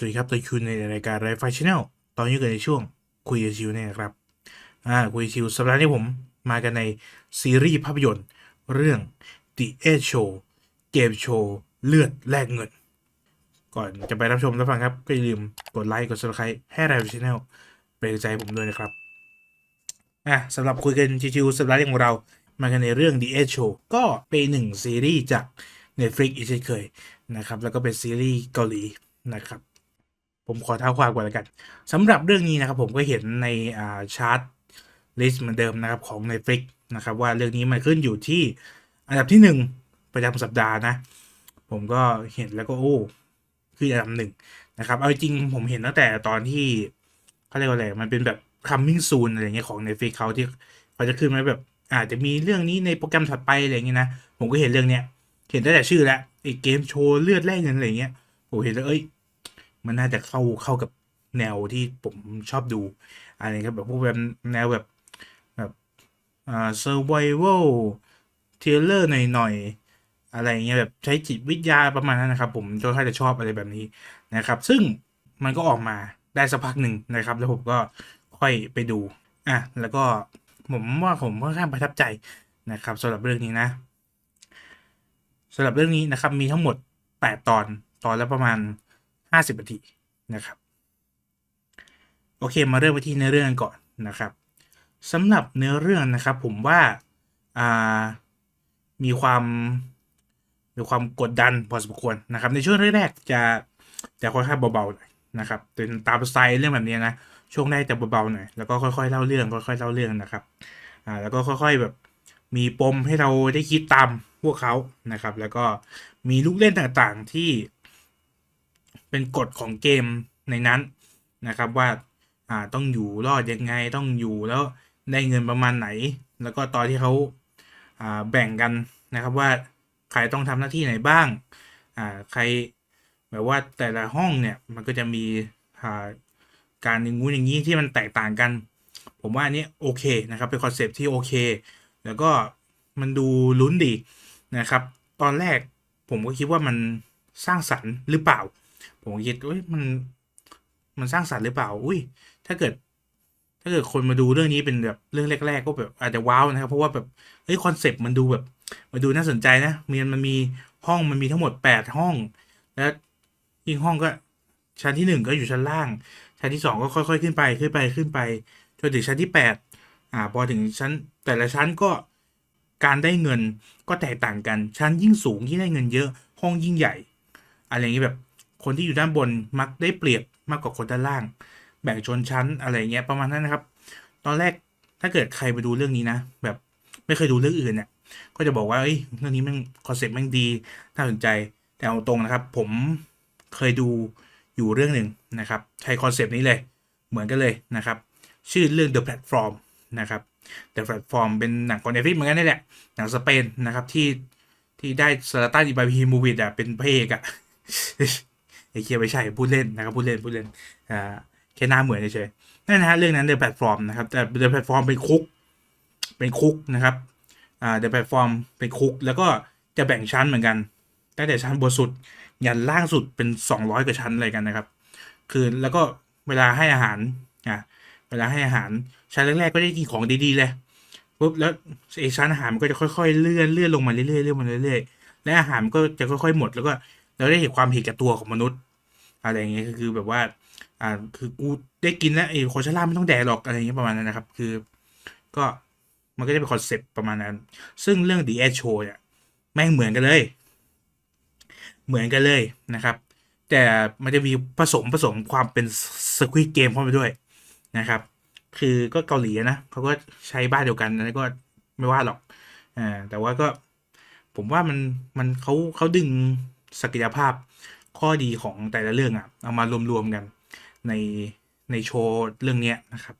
สวัสดีครับตัวคุณในรายการไรฟชแนลตอนนี้เกิดในช่วงคุยชิวเนี่ยครับ อ่าคุยชิวสัปดาห์นี้ผมมากันในซีรีส์ภาพยนตร์ เรื่อง The Edge Show เกมโชว์ เลือดแลกเงิน ก่อนจะไปรับชมรับฟังครับ ก็อย่าลืมกดไลค์กด subscribe ให้ไรฟชแนลเป็นใจผมด้วยนะครับ อะสำหรับคุยกันชิวๆสัปดาห์นี้ของเรามากันในเรื่อง The Edge Show ก็เป็นหนึ่งซีรีส์จาก Netflix อีกเช่นเคยนะครับแล้วก็เป็นซีรีส์เกาหลีนะครับ ผมขอเท้าความก่อนแล้วกันสำหรับเรื่องนี้นะครับผมก็เห็นในอ่าชาร์ตลิสต์เหมือนเดิมนะครับของ Netflix นะครับว่าเรื่องนี้มันขึ้นอยู่ที่อันดับที่หนึ่งประจำสัปดาห์นะ ผมก็เห็นแล้วก็โอ้คืออันดับหนึ่งนะครับ เอาจริงผมเห็นตั้งแต่ตอนที่เขาเรียกว่าอะไรมันเป็นแบบ coming soon อะไรเงี้ยของ Netflix เขาที่เขาจะขึ้นมาแบบอาจจะมีเรื่องนี้ในโปรแกรมถัดไปอะไรเงี้ยนะผมก็เห็นเรื่องเนี้ยเห็นตั้งแต่ชื่อแล้วไอ้เกมโชว์เลือดแลกเงินอะไรเงี้ยผมเห็นแล้วเอ้ย มันน่าจะเข้าเข้ากับแนวที่ผมชอบดูอะไรครับแบบพวกแบบแนวแบบแบบอ่า survival thriller หน่อยๆอะไรเงี้ยแบบใช้จิตวิทยาประมาณนั้นนะครับ ผมค่อนข้างจะชอบอะไรแบบนี้นะครับ ซึ่งมันก็ออกมาได้สักพักหนึ่งนะครับ แล้วผมก็ค่อยไปดูอะแล้วก็ผมว่าผมค่อนข้างประทับใจนะครับสำหรับเรื่องนี้นะสำหรับเรื่องนี้นะครับมีทั้งหมด 8 ตอนตอนละประมาณ 50นาทีนะครับ โอเคมาเริ่มไปที่เนื้อเรื่องก่อนนะครับสำหรับเนื้อเรื่องนะครับ ผมว่าอ่ามีความมีความกดดันพอสมควรนะครับ ในช่วงแรกๆจะจะค่อนข้างเบาๆหน่อยนะครับเป็นตามสไตล์เรื่องแบบนี้นะช่วงแรกจะเบาๆหน่อยแล้วก็ค่อยๆเล่าเรื่องค่อยๆเล่าเรื่องนะครับอ่าแล้วก็ค่อย ๆแบบมีปมให้เราได้คิดตามพวกเขานะครับ แล้วก็มีลูกเล่นต่างๆที่ เป็นกฎของเกมในนั้นนะครับว่าอ่าต้องอยู่รอดยังไงต้องอยู่แล้วได้เงินประมาณไหน แล้วก็ตอนที่เขาอ่าแบ่งกันนะครับว่าใครต้องทำหน้าที่ไหนบ้างอ่าใครแบบว่าแต่ละห้องเนี่ยมันก็จะมีอ่าการอย่างงู้นอย่างนี้ที่มันแตกต่างกัน ผมว่าอันนี้โอเคนะครับเป็นคอนเซปที่โอเค แล้วก็มันดูลุ้นดีนะครับ ตอนแรกผมก็คิดว่ามันสร้างสรรค์หรือเปล่า ผมคิดเอ้ยมันมันสร้างสรรค์หรือเปล่า อุ้ย ถ้าเกิด ถ้าเกิดคนมาดูเรื่องนี้เป็นแบบเรื่องแรก ๆ ก็แบบอาจจะว้าวนะครับ เพราะว่าแบบเฮ้ยคอนเซปต์มันดูแบบมันดูน่าสนใจนะมีมันมีห้องมันมีทั้งหมดแปดห้อง แล้วยิ่งห้องก็ ชั้นที่หนึ่งก็อยู่ชั้นล่าง ชั้นที่สองก็ค่อยๆขึ้นไปขึ้นไปขึ้นไปจนถึงชั้นที่แปดอ่า พอถึงชั้น แต่ละชั้นก็การได้เงินก็แตกต่างกัน ชั้นยิ่งสูงยิ่งได้เงินเยอะ ห้องยิ่งใหญ่ อะไรอย่างนี้แบบ คนที่อยู่ด้านบนมักได้เปรียบมากกว่าคนด้านล่าง แบ่งชนชั้นอะไรเงี้ยประมาณนั้นนะครับ ตอนแรกถ้าเกิดใครไปดูเรื่องนี้นะ แบบไม่เคยดูเรื่องอื่นเนี่ยก็จะบอกว่าเอ้ยเรื่องนี้มันคอนเซ็ปต์มันดีน่าสนใจแต่เอาตรงนะครับ ผมเคยดูอยู่เรื่องหนึ่งนะครับใช้คอนเซปต์นี้เลย เหมือนกันเลยนะครับ ชื่อเรื่อง The Platform นะครับ The Platform เป็นหนังของ Netflix เหมือนกันนี่แหละหนังสเปนนะครับที่ที่ได้ซาลาตันอิบราฮิโมวิดอะเป็นพระเอกอะ เคียไม่ใช่พูดเล่นนะครับพูดเล่นพูดเล่นอ่าแค่หน้าเหมือนเฉยนั่นนะฮะเรื่องนั้นเดอะแพลตฟอร์มนะครับแต่เดอะแพลตฟอร์มเป็นคุก เป็นคุกนะครับอ่าเดอะแพลตฟอร์มเป็นคุก แล้วก็จะแบ่งชั้นเหมือนกันตั้งแต่ชั้นบนสุดยันล่างสุดเป็นสองร้อยกว่าชั้นอะไรกันนะครับ คือแล้วก็เวลาให้อาหารอ่าเวลาให้อาหารชั้นแรกๆก็ได้กินของดีๆเลยปุ๊บแล้วไอ้ชั้นอาหารมันก็จะค่อยๆเลื่อนเลื่อนลงมาเรื่อยๆเลื่อนมาเรื่อยๆและอาหารมันก็จะค่อยๆหมดแล้วก็เราได้เห็นความเห็นแก่ตัวของมนุษย์ อะไรอย่างเงี้ยคือแบบว่า อ่า คือกูได้กินแล้วไอ้โคชล่าไม่ต้องแดกหรอกอะไรอย่างเงี้ยประมาณนั้นนะครับ คือ ก็มันก็จะเป็นคอนเซปต์ประมาณนั้น ซึ่งเรื่อง The Edge Show เนี่ยแม่งเหมือนกันเลย เหมือนกันเลยนะครับ แต่มันจะมีผสมผสมความเป็นสควิตเกมเข้าไปด้วยนะครับ คือก็เกาหลีนะเขาก็ใช้บ้านเดียวกันแล้วก็ไม่ว่าหรอกอ่าแต่ว่าก็ผมว่ามันมันเขาเขาดึงศักยภาพ ข้อดีของแต่ละเรื่องอะเอามารวมๆกันในในโชว์เรื่องเนี้ยนะครับ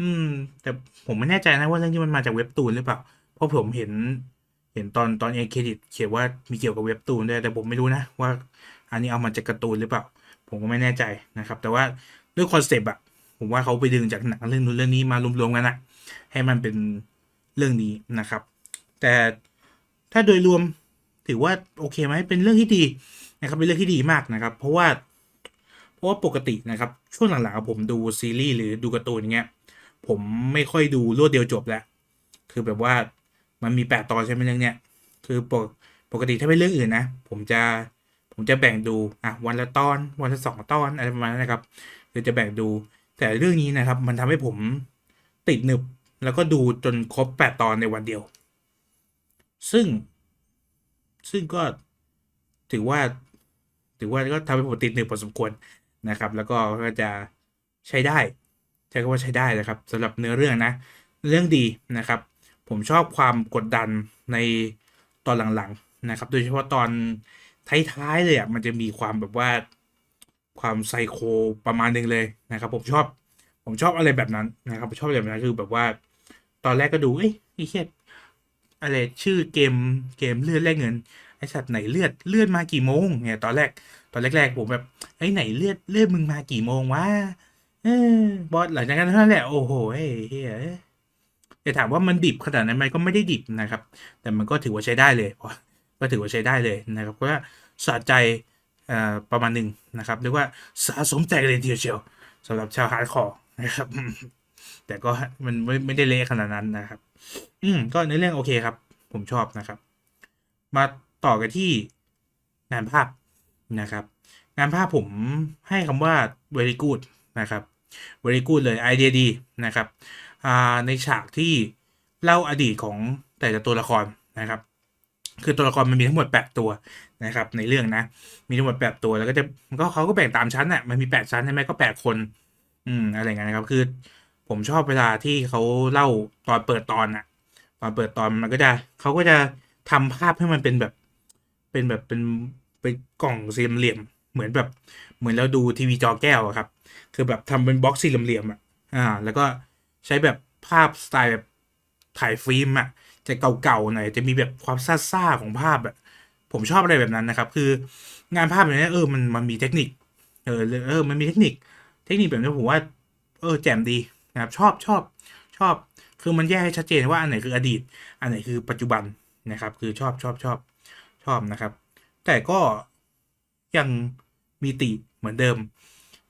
อืม แต่ผมไม่แน่ใจนะว่าเรื่องนี้มันมาจากเว็บตูนหรือเปล่า เพราะผมเห็น เห็นตอนตอนเอเครดิตเขียนว่ามีเกี่ยวกับเว็บตูนด้วย แต่ผมไม่รู้นะว่า อันนี้เอามาจากการ์ตูนหรือเปล่า ผมก็ไม่แน่ใจนะครับ แต่ว่าด้วยคอนเซปต์อะผมว่าเขาไปดึงจากหนังเรื่องนู้นเรื่องนี้มารวมๆกันอะให้มันเป็นเรื่องนี้นะครับ แต่ถ้าโดยรวมถือว่าโอเคไหมเป็นเรื่องที่ดี นะครับเป็นเรื่องที่ดีมากนะครับ เพราะว่าเพราะว่าปกตินะครับ ช่วงหลังๆผมดูซีรีส์หรือดูการ์ตูนอย่างเงี้ยผมไม่ค่อยดูรวดเดียวจบแล้วคือแบบว่ามันมีแปดตอนใช่ไหมเรื่องเนี้ยคือปกปกติถ้าเป็นเรื่องอื่นนะ ผมจะผมจะแบ่งดูอะวันละตอนวันละสองตอนอะไรประมาณนั้นนะครับคือจะแบ่งดู แต่เรื่องนี้นะครับ มันทำให้ผมติดหนึบแล้วก็ดูจนครบแปดตอนในวันเดียว ซึ่ง ซึ่งก็ถือว่า ถือว่าก็ทำให้ผมติดหนึบพอสมควรนะครับ แล้วก็ก็จะใช้ได้ใช้คำว่าใช้ได้นะครับสำหรับเนื้อเรื่องนะ เรื่องดีนะครับ ผมชอบความกดดันในตอนหลังๆนะครับ โดยเฉพาะตอนท้ายๆเลยอะมันจะมีความแบบว่าความไซโคประมาณหนึ่งเลยนะครับ ผมชอบผมชอบอะไรแบบนั้นนะครับผมชอบอะไรแบบนั้นคือแบบว่า ตอนแรกก็ดูเอ้ยไอ้เหี้ยอะไรชื่อเกมเกมเลือดแลกเงิน ไอสัตว์ไหนเลือดเลือดมากี่โมงเนี่ยตอนแรก ตอนแรกๆผมแบบไอ้ไหนเลือดเลือดมึงมากี่โมงวะเออบอสหลังจากนั้นนั้นแหละโอ้โหเฮ้ยจะถามว่ามันดิบขนาดนั้นไหมก็ไม่ได้ดิบนะครับ แต่มันก็ถือว่าใช้ได้เลยก็ถือว่าใช้ได้เลยนะครับเพราะว่าสะใจประมาณหนึ่งนะครับเรียกว่าสะสมใจเลยทีเดียวสำหรับชาวฮาร์ดคอร์นะครับ แต่ก็มันไม่ไม่ได้เละขนาดนั้นนะครับ อืมก็ในเรื่องโอเคครับ ผมชอบนะครับ มา ต่อกันที่งานภาพนะครับ งานภาพผมให้คำว่า very good นะครับ very good เลยไอเดียดีนะครับในฉากที่เล่าอดีตของแต่ละตัวละครนะครับ คือตัวละครมันมีทั้งหมด 8 ตัวนะครับ ในเรื่องนะ มีทั้งหมด 8 ตัวแล้วก็จะก็เขาก็แบ่งตามชั้นน่ะมันมี 8 ชั้นใช่ไหมก็ 8 คน อืมอะไรเงี้ยนะครับ คือผมชอบเวลาที่เขาเล่าตอนเปิดตอนน่ะตอนเปิดตอนมันก็จะเขาก็จะทำภาพให้มันเป็นแบบ เป็นแบบเป็นเป็นกล่องสี่เหลี่ยม เหมือนแบบเหมือนเราดูทีวีจอแก้วครับ คือแบบทำเป็นบล็อกสี่เหลี่ยมอะอ่า แล้วก็ใช้แบบภาพสไตล์แบบถ่ายฟิล์มอะจะเก่าๆหน่อยจะมีแบบความซ่าๆของภาพอะผมชอบอะไรแบบนั้นนะครับ คืองานภาพแบบนี้เออมันมันมีเทคนิค เออเออมันมีเทคนิค เทคนิคแบบนี้ผมว่า เออแจ่มดีนะครับ ชอบชอบชอบ คือมันแยกให้ชัดเจนว่าอันไหนคืออดีต อันไหนคือปัจจุบันนะครับ คือชอบชอบชอบ ชอบนะครับ แต่ก็ยังมีติเหมือนเดิม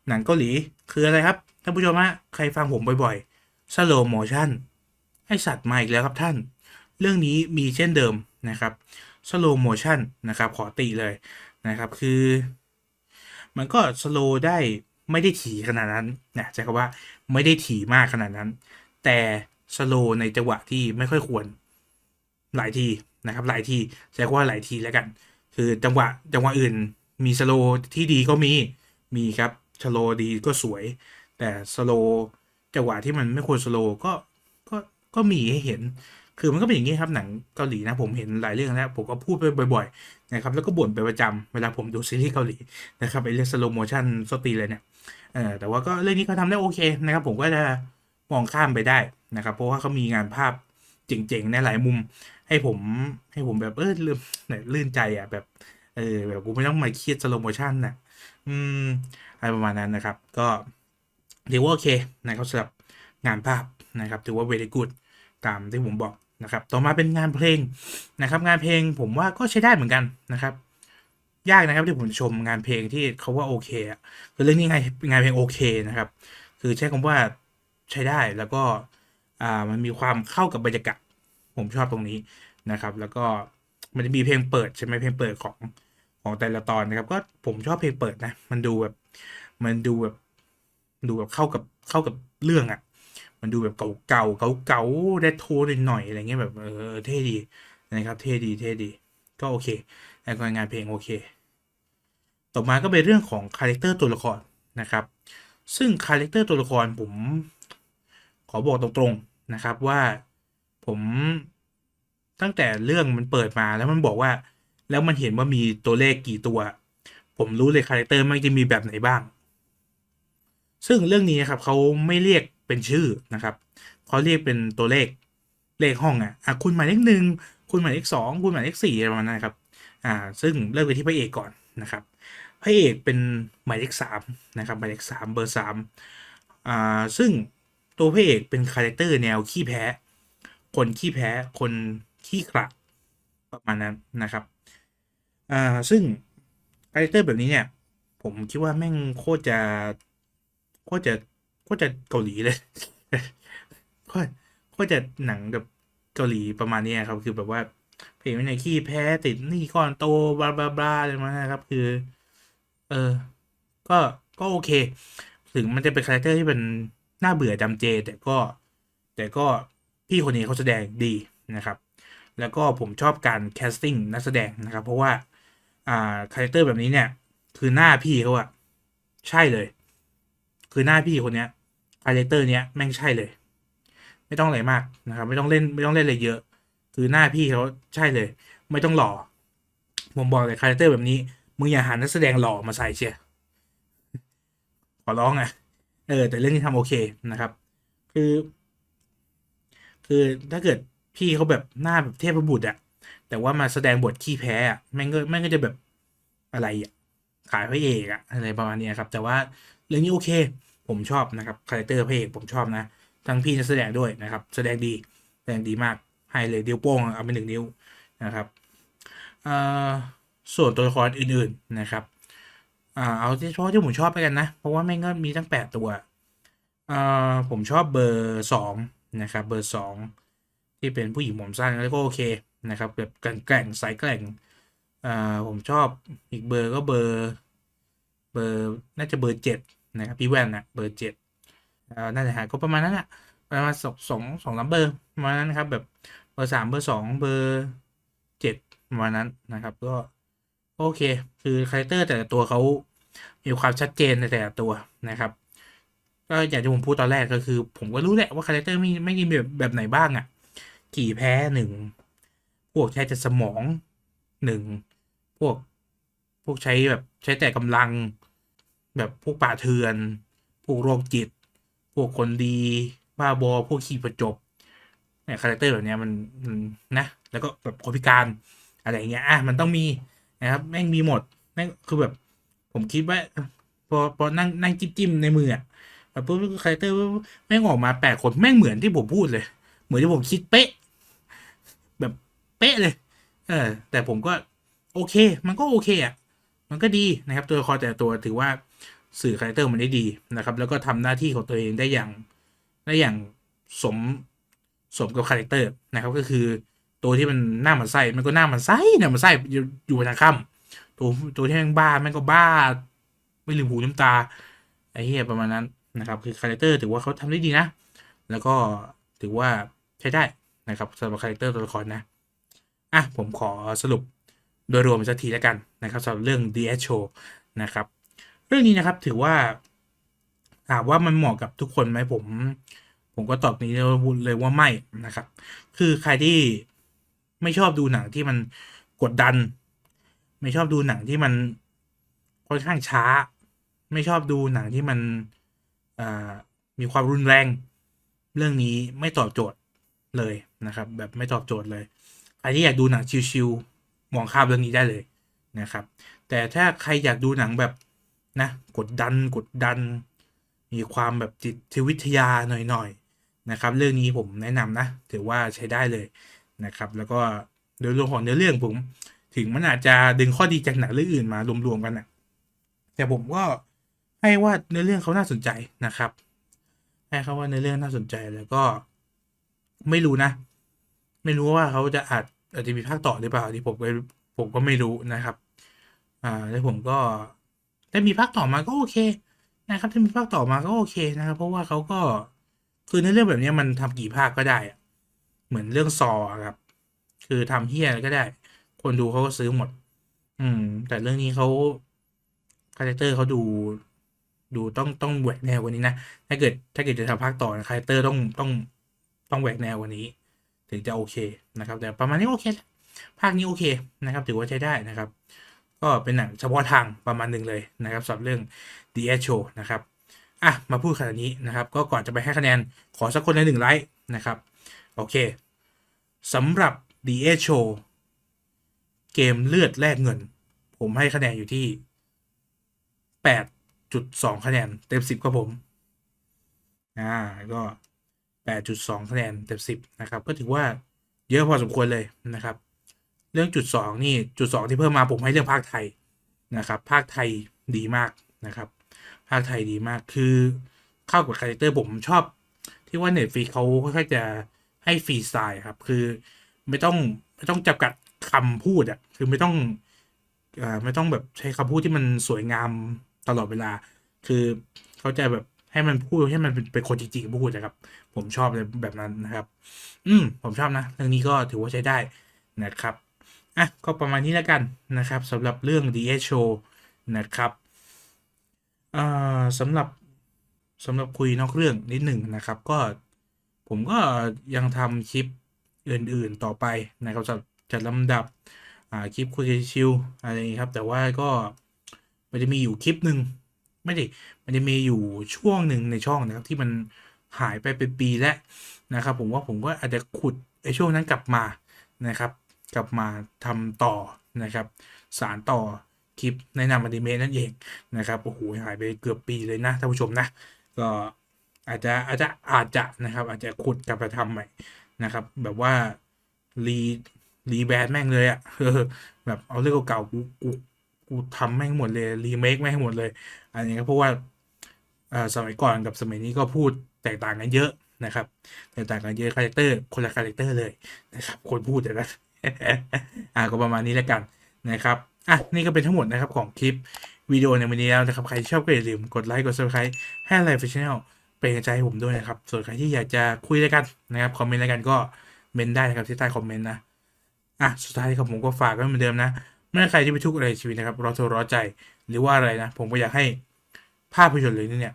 หนังเกาหลีคืออะไรครับท่านผู้ชมฮะใครฟังผมบ่อยๆ slow motion ให้สัตว์มาอีกแล้วครับท่าน เรื่องนี้มีเช่นเดิมนะครับ slow motion นะครับขอติเลยนะครับคือ มันก็ slow ได้ไม่ได้ถี่ขนาดนั้นนะใช้คำว่าไม่ได้ถี่มากขนาดนั้น แต่สโลในจังหวะที่ไม่ค่อยควรหลายที นะครับหลายทีใช้คำว่าหลายทีแล้วกัน คือจังหวะจังหวะอื่นมีสโลที่ดีก็มีมีครับสโลดีก็สวย แต่สโลจังหวะที่มันไม่ควรสโลก็ก็ก็มีให้เห็น คือมันก็เป็นอย่างนี้ครับหนังเกาหลีนะผมเห็นหลายเรื่องแล้วผมก็พูดไปบ่อยๆนะครับแล้วก็บ่นไปประจำเวลาผมดูซีรีส์เกาหลีนะครับไอเรื่องสโลโมชั่นสตีเลยเนี่ยเออแต่ว่าก็เรื่องนี้เขาทำได้โอเคนะครับผมก็จะมองข้ามไปได้นะครับเพราะว่าเขามีงานภาพเจ๋งๆในหลายมุม ให้ผมให้ผมแบบเออลื่นลื่นใจอะแบบ เออแบบกูไม่ต้องมาเครียดสโลโมชั่นนะอืมอะไรประมาณนั้นนะครับ ก็ถือว่าโอเคนะครับสำหรับงานภาพนะครับ ถือว่า very good ตามที่ผมบอกนะครับ ต่อมาเป็นงานเพลงนะครับ งานเพลงผมว่าก็ใช้ได้เหมือนกันนะครับ ยากนะครับที่ผมชมงานเพลงที่เขาว่าโอเคอะคือเรื่องนี้งานงานเพลงโอเคนะครับ คือใช้คำว่าใช้ได้แล้วก็อ่ามันมีความเข้ากับบรรยากาศผมชอบตรงนี้ นะครับ แล้วก็มันจะมีเพลงเปิดใช่ไหมเพลงเปิดของของแต่ละตอนนะครับ ก็ผมชอบเพลงเปิดนะ มันดูแบบ มันดูแบบ ดูแบบเข้ากับเข้ากับเรื่องอะ่ะ มันดูแบบเก่าเก่าเก่าเก่าเรโทรหน่อยอะไรเงี้ยแบบเออเท่ดีนะครับ เท่ดีเท่ดี ก็โอเคแล้วก็งานเพลงโอเค ต่อมาก็เป็นเรื่องของคาแรคเตอร์ตัวละครนะครับ ซึ่งคาแรคเตอร์ตัวละครผมขอบอกตรงๆนะครับว่าผม ตั้งแต่เรื่องมันเปิดมาแล้วมันบอกว่า แล้วมันเห็นว่ามีตัวเลขกี่ตัว ผมรู้เลยคาแรคเตอร์มันจะมีแบบไหนบ้าง ซึ่งเรื่องนี้ครับเขาไม่เรียกเป็นชื่อนะครับเขาเรียกเป็นตัวเลขเลขห้องอะอะคุณหมายเลขหนึ่งคุณหมายเลขสองคุณหมายเลขสี่อะไรประมาณนั้นครับ อ่า ซึ่งเริ่มไปที่พระเอกก่อนนะครับพระเอกเป็นหมายเลขสามนะครับหมายเลขสามเบอร์สามอ่าซึ่งตัวพระเอกเป็นคาแรคเตอร์แนวขี้แพ้ คนขี้แพ้คน ขี้ขลาดประมาณนั้นนะครับอ่าซึ่งคาแรคเตอร์แบบนี้เนี่ย ผมคิดว่าแม่งโคตรจะโคตรจะโคตรจะเกาหลีเลยโคตรโคตรจะหนังแบบเกาหลีประมาณนี้ครับ คือแบบว่าเพลงในขี้แพ้ติดนี่ก้อนโตบลาบลาบลาอะไรมานะครับ คือ เออ ก็ก็โอเค ถึงมันจะเป็นคาแรคเตอร์ที่เป็นน่าเบื่อจำเจ แต่ก็ แต่ก็พี่คนนี้เขาแสดงดีนะครับ แล้วก็ผมชอบการแคสติ้งนักแสดงนะครับ เพราะว่าอ่าคาแรคเตอร์แบบนี้เนี่ย คือหน้าพี่เขาอะใช่เลย คือหน้าพี่คนเนี้ยคาแรคเตอร์เนี้ยแม่งใช่เลย ไม่ต้องอะไรมากนะครับ ไม่ต้องเล่นไม่ต้องเล่นอะไรเยอะ คือหน้าพี่เขาใช่เลย ไม่ต้องหล่อผมบอกเลยคาแรคเตอร์แบบนี้มึงอย่าหานักแสดงหล่อมาใส่เชียขอร้องอะเออแต่เรื่องนี้ทำโอเคนะครับ คือ คือถ้าเกิด พี่เขาแบบหน้าแบบเทพบุตรอะแต่ว่ามาแสดงบทขี้แพ้อะแม่งก็แม่งก็จะแบบอะไรอะขายพระเอกอะอะไรประมาณนี้ครับ แต่ว่าเรื่องนี้โอเค ผมชอบนะครับคาแรคเตอร์พระเอกผมชอบนะทั้งพี่นักแสดงด้วยนะครับ แสดงดีแสดงดีมากให้เลยนิ้วโป้งเอาไปหนึ่งนิ้วนะครับส่วนตัวละครอื่นๆนะครับอเอาที่เฉพาะที่ผมชอบไปกันนะ เพราะว่าแม่งก็มีตั้งแปดตัวผมชอบเบอร์สองนะครับ เบอร์สอง ที่เป็นผู้หญิงผมสั้นแล้วก็โอเคนะครับแบบแกร่งสายแกร่งอ่าผมชอบอีกเบอร์ก็เบอร์ เบอร์น่าจะเบอร์เจ็ดนะครับพี่แว่นนะเบอร์เจ็ดอ่าน่าจะหาก็ประมาณนั้นแหละประมาณสองสองสองลำเบอร์ประมาณนั้นนะครับแบบเบอร์สามเบอร์สองเบอร์เจ็ดประมาณนั้นนะครับก็โอเค คือคาแรคเตอร์แต่ละตัวเขามีความชัดเจนในแต่ละตัวนะครับ ก็อย่างที่ผมพูดตอนแรกก็คือ ผมก็รู้แหละว่าคาแรคเตอร์ไม่ไม่มีแบบแบบไหนบ้างอะ่ะ กี่แพ้หนึ่งพวกใช้แต่สมองหนึ่งพวกพวกใช้แบบใช้แต่กำลัง แบบพวกป่าเถื่อน พวกโรคจิต พวกคนดี บ้าบอ พวกขี้ประจบเนี่ยคาแรคเตอร์แบบเนี้ยมันมันนะแล้วก็แบบคนพิการอะไรเงี้ยอะมันต้องมีนะครับแม่งมีหมดแม่งคือแบบ ผมคิดว่าพอพอนั่งนั่งจิ้มจิ้มในมืออะแบบปุ๊บคาแรคเตอร์แม่งออกมาแปดคนแม่งเหมือนที่ผมพูดเลย เหมือนที่ผมคิดเป๊ะ เป๊ะเลย เออ แต่ผมก็โอเค มันก็โอเคอะ มันก็ดีนะครับ ตัวละครแต่ตัวถือว่าสื่อคาแรคเตอร์มันได้ดีนะครับ แล้วก็ทำหน้าที่ของตัวเองได้อย่างได้อย่างสมสมกับคาแรคเตอร์นะครับก็คือตัวที่มันหน้ามันไส้มันก็หน้ามันไส้เนี่ยมันไส้อยู่อยู่ทางค่ำตัวตัวที่ม่งบ้าแม่งก็บ้า ไม่ลืมหูลืมตาไอ้เหี้ยประมาณนั้นนะครับ คือคาแรคเตอร์ถือว่าเขาทำได้ดีนะ แล้วก็ถือว่าใช้ได้นะครับสำหรับคาแรคเตอร์ตัวละครนะ อะผมขอสรุปโดยรวมสักทีแล้วกันนะครับสำหรับเรื่อง The Edge Show นะครับ เรื่องนี้นะครับถือว่าถามว่ามันเหมาะกับทุกคนไหมผม ผมก็ตอบนี้เลยว่าไม่นะครับ คือใครที่ไม่ชอบดูหนังที่มันกดดัน ไม่ชอบดูหนังที่มันค่อนข้างช้า ไม่ชอบดูหนังที่มันมีความรุนแรง เรื่องนี้ไม่ตอบโจทย์เลยนะครับ แบบไม่ตอบโจทย์เลย ใครที่อยากดูหนังชิวๆมองข้ามเรื่องนี้ได้เลยนะครับ แต่ถ้าใครอยากดูหนังแบบนะกดดันกดดัน มีความแบบจิตวิทยาหน่อยๆนะครับ เรื่องนี้ผมแนะนำนะ ถือว่าใช้ได้เลยนะครับ แล้วก็โดยรวมของเนื้อเรื่องผม ถึงมันอาจจะดึงข้อดีจากหนังเรื่องอื่นมารวมๆกันนะแต่ผมก็ให้ว่าเนื้อเรื่องเขาน่าสนใจนะครับให้เขาว่าเนื้อเรื่องน่าสนใจแล้วก็ไม่รู้นะ ไม่รู้ว่าเขาจะอาจ อาจจะมีภาคต่อหรือเปล่าที่ผมก็ผมก็ไม่รู้นะครับ อ่าแล้วผมก็ถ้มีภาคต่อมาก็โอเค นะครับถ้ามีภาคต่อมาก็โอเคนะครับ เพราะว่าเขาก็คือในเรื่องแบบนี้มันทำกี่ภาคก็ได้เหมือนเรื่องซอครับ คือทำเฮียก็ได้ คนดูเขาก็ซื้อหมด อืม แต่เรื่องนี้เขาคาแรคเตอร์เขาดูดูต้องต้องแหวกแนวกว่านี้นะ ถ้าเกิดถ้าเกิดจะทำภาคต่อคาแรคเตอร์ต้องต้องต้องแหวกแนวกว่านี้ ถึงจะโอเคนะครับ แต่ประมาณนี้โอเค ภาคนี้โอเคนะครับ ถือว่าใช้ได้นะครับ ก็เป็นหนังเฉพาะทางประมาณหนึ่งเลยนะครับสำหรับเรื่อง The Edge Show นะครับอะมาพูดขนาดนี้นะครับ ก็ก่อนจะไปให้คะแนนขอสักคนละหนึ่งไลค์นะครับ โอเคสำหรับ The Edge Show เกมเลือดแลกเงิน ผมให้คะแนนอยู่ที่ 8.2 คะแนน เต็ม 10 ครับผม อ่า ก็ 8.2 คะแนนเต็ม10 นะครับ ก็ถือว่าเยอะพอสมควรเลยนะครับ เรื่องจุดสองนี่จุดสองที่เพิ่มมาผมให้เรื่องภาคไทยนะครับ ภาคไทยดีมากนะครับ ภาคไทยดีมากคือเข้ากับคาแรคเตอร์ผมชอบ ที่ว่าเน็ตฟรีเขาค่อยๆจะให้ฟรีสไตล์ครับ คือไม่ต้องไม่ต้องจำกัดคำพูดอะคือไม่ต้องอ่าไม่ต้องแบบใช้คำพูดที่มันสวยงามตลอดเวลา คือเขาจะแบบ ให้มันพูดให้มันเป็นคนจริงๆพูดนะครับ ผมชอบเลยแบบนั้นนะครับ อืมผมชอบนะเรื่องนี้ก็ถือว่าใช้ได้นะครับอะก็ประมาณนี้แล้วกันนะครับสำหรับเรื่อง The Edge Show นะครับอ่าสำหรับสำหรับคุยนอกเรื่องนิดหนึ่งนะครับ ก็ผมก็ยังทำคลิปอื่นๆต่อไปนะครับจะจัดลำดับอ่าคลิปคุยชิวอะไรอย่างนี้ครับ แต่ว่าก็มันจะมีอยู่คลิปหนึ่ง ไม่ดิมันจะมีอยู่ช่วงหนึ่งในช่องนะครับที่มันหายไปเป็นปีแล้วนะครับ ผมว่าผมก็อาจจะขุดไอ้ช่วงนั้นกลับมานะครับ กลับมาทำต่อนะครับ สารต่อคลิปในนามอนิเมะนั่นเองนะครับโอ้โหหายไปเกือบปีเลยนะท่านผู้ชมนะก็อาจจะอาจจะอาจจะนะครับ อาจจะขุดกลับมาทำใหม่นะครับ แบบว่ารีรีแบรนด์แม่งเลยอะเออแบบเอาเรื่องเก่าๆกู กูทำแม่งหมดเลยรีเมคแม่งหมดเลย อันนี้ก็เพราะว่าสมัยก่อนกับสมัยนี้ก็พูดแตกต่างกันเยอะนะครับแตกต่างกันเยอะคาแรคเตอร์คนละคาแรคเตอร์เลยนะครับคนพูดแต่ละอ่าก็ประมาณนี้แล้วกันนะครับอะนี่ก็เป็นทั้งหมดนะครับของคลิปวิดีโอในวันนี้แล้วนะครับ ใครชอบก็อย่าลืมกดไลค์กด subscribe ให้ไลฟ์ฟิชแนลเป็นกำลังใจให้ผมด้วยนะครับ ส่วนใครที่อยากจะคุยด้วยกันนะครับคอมเมนต์อะไรกันก็เมนได้นะครับที่ใต้คอมเมนต์นะอะสุดท้ายครับผมก็ฝากไว้เหมือนเดิมนะ ไม่ใครที่ไปทุกข์อะไรชีวิตนะครับรอโทรรอใจหรือว่าอะไรนะ ผมก็อยากให้ภาพยนตร์เลยนี้เนี่ย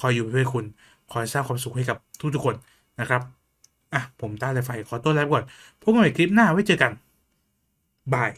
คอยอยู่เพื่อคุณ คอยสร้างความสุขให้กับทุกๆคนนะครับอะผมต้าเลยไฟขอตัวลาไปก่อนพบกันใหม่คลิปหน้าไว้เจอกันบาย